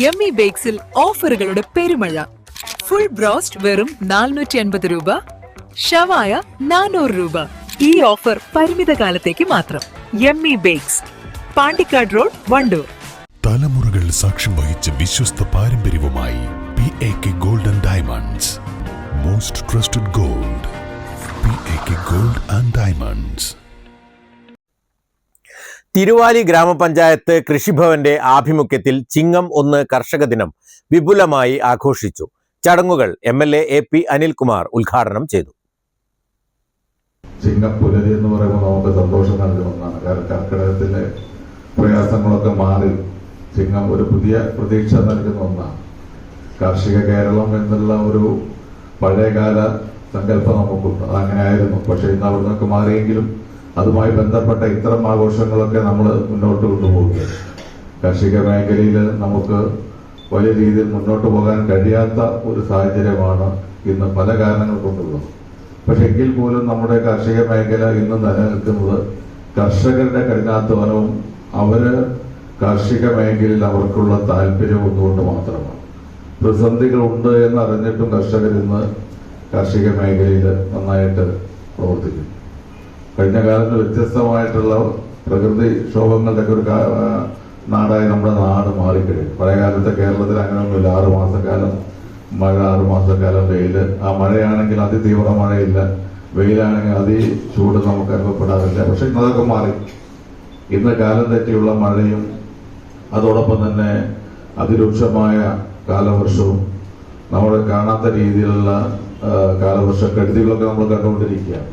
Yummy ബേക്സിൽ ഓഫറുകളുടെ പെരുമഴ. Full broast വെറും നാനൂറ്റി അൻപത് രൂപ. ഷവായ നാനൂറ് രൂപ. ഈ ഓഫർ പരിമിത മാത്രം. Yummy bakes Pandikkad road Wandoor. തലമുറകൾ സാക്ഷ്യം വഹിച്ച വിശ്വസ്ത പാരമ്പര്യവുമായി P A K golden diamonds most trusted gold Thiruvali ഗ്രാമപഞ്ചായത്ത് കൃഷിഭവന്റെ ആഭിമുഖ്യത്തിൽ ചിങ്ങം ഒന്ന് കർഷക ദിനം വിപുലമായി ആഘോഷിച്ചു. ചടങ്ങുകൾ M L A A P Anilkumar ഉദ്ഘാടനം ചെയ്തു. ചിങ്ങപ്പുലരി എന്ന് പറയുമ്പോൾ നമുക്ക് സന്തോഷം നൽകുന്ന ഒന്നാണ്. കാരണം കർക്കിടകത്തിലെ പ്രയാസങ്ങളൊക്കെ മാറി ചിങ്ങം ഒരു പുതിയ പ്രതീക്ഷ നൽകുന്ന ഒന്നാണ്. കാർഷിക കേരളം എന്നുള്ള ഒരു പഴയകാല സങ്കല്പം നമുക്കുണ്ട്. അതങ്ങനെ ആയിരുന്നു പക്ഷെ ഇന്ന് അവിടെ നിന്നൊക്കെ മാറിയെങ്കിലും അതുമായി ബന്ധപ്പെട്ട ഇത്തരം ആഘോഷങ്ങളൊക്കെ നമ്മൾ മുന്നോട്ട് കൊണ്ടുപോകുക കാർഷിക മേഖലയിൽ നമുക്ക് വലിയ രീതിയിൽ മുന്നോട്ട് പോകാൻ കഴിയാത്ത ഒരു സാഹചര്യമാണ് ഇന്ന് പല കാരണങ്ങൾ കൊണ്ടുള്ളത്. പക്ഷെ എങ്കിൽ പോലും നമ്മുടെ കാർഷിക മേഖല ഇന്ന് നിലനിൽക്കുന്നത് കർഷകരുടെ കഠിനാധ്വാനവും അവർ കാർഷിക മേഖലയിൽ അവർക്കുള്ള താല്പര്യം ഒന്നുകൊണ്ട് മാത്രമാണ്. എന്ന് അറിഞ്ഞിട്ടും കർഷകർ ഇന്ന് കാർഷിക മേഖലയിൽ നന്നായിട്ട് പ്രവർത്തിക്കുന്നു. കഴിഞ്ഞ കാലത്ത് വ്യത്യസ്തമായിട്ടുള്ള പ്രകൃതി ക്ഷോഭങ്ങളുടെ ഒരു നാടായി നമ്മുടെ നാട് മാറിക്കഴിഞ്ഞു. പഴയ കാലത്തെ കേരളത്തിൽ അങ്ങനെയൊന്നുമില്ല. ആറു മാസക്കാലം മഴ ആറു മാസക്കാലം വെയിൽ. ആ മഴയാണെങ്കിൽ അതിതീവ്ര മഴയില്ല. വെയിലാണെങ്കിൽ അതി ചൂട് നമുക്ക് അനുഭവപ്പെടാറില്ല. പക്ഷെ ഇന്നതൊക്കെ മാറി. ഇന്ന് കാലം തെറ്റിയുള്ള മഴയും അതോടൊപ്പം തന്നെ അതിരൂക്ഷമായ കാലവർഷവും നമ്മൾ കാണാത്ത രീതിയിലുള്ള കാലവർഷ കെടുതികളൊക്കെ നമ്മൾ കണ്ടുകൊണ്ടിരിക്കുകയാണ്.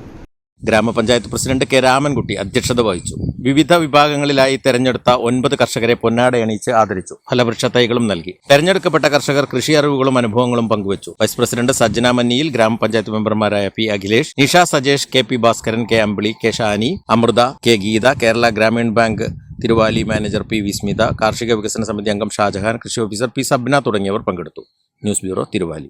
ഗ്രാമപഞ്ചായത്ത് പ്രസിഡന്റ് കെ രാമൻകുട്ടി അധ്യക്ഷത വഹിച്ചു. വിവിധ വിഭാഗങ്ങളിലായി തെരഞ്ഞെടുത്ത ഒൻപത് കർഷകരെ പൊന്നാടയണിയിച്ച് ആദരിച്ചു. ഫലവൃക്ഷ തൈകളും നൽകി. തെരഞ്ഞെടുക്കപ്പെട്ട കർഷകർ കൃഷി അറിവുകളും അനുഭവങ്ങളും പങ്കുവച്ചു. വൈസ് പ്രസിഡന്റ് സജ്ജന മന്നിയിൽ ഗ്രാമപഞ്ചായത്ത് മെമ്പർമാരായ P Akhilesh Nisha Sajesh K P Bhaskaran K Ambili K Shani Amritha K Geetha Kerala Gramin bank Thiruvali manager P Vismitha കാർഷിക വികസന സമിതി അംഗം ഷാജഹാൻ കൃഷി ഓഫീസർ പി സബ്ന തുടങ്ങിയവർ പങ്കെടുത്തു. News bureau Thiruvali.